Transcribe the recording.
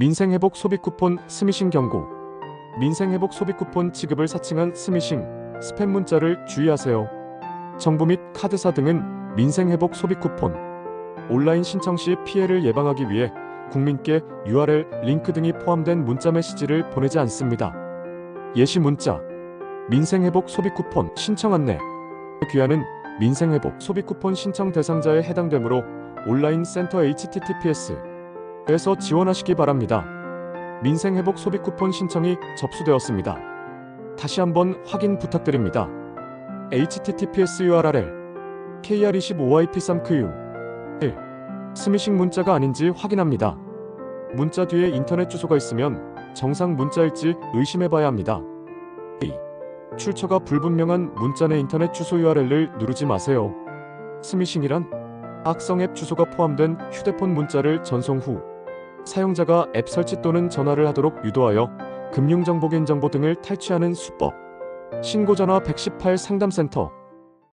민생회복 소비 쿠폰 스미싱 경고. 민생회복 소비 쿠폰 지급을 사칭한 스미싱, 스팸 문자를 주의하세요. 정부 및 카드사 등은 민생회복 소비 쿠폰 온라인 신청 시 피해를 예방하기 위해 국민께 URL, 링크 등이 포함된 문자 메시지를 보내지 않습니다. 예시 문자 민생회복 소비 쿠폰 신청 안내 귀하는 민생회복 소비 쿠폰 신청 대상자에 해당되므로 온라인 센터 https 에서 지원하시기 바랍니다. 민생회복 소비 쿠폰 신청이 접수되었습니다. 다시 한번 확인 부탁드립니다. https url kr25yp3q 1 스미싱 문자가 아닌지 확인합니다. 문자 뒤에 인터넷 주소가 있으면 정상 문자일지 의심해봐야 합니다. 2. 출처가 불분명한 문자 내 인터넷 주소 URL을 누르지 마세요. 스미싱이란 악성 앱 주소가 포함된 휴대폰 문자를 전송 후 사용자가 앱 설치 또는 전화를 하도록 유도하여 금융정보 개인정보 등을 탈취하는 수법. 신고전화 118 상담센터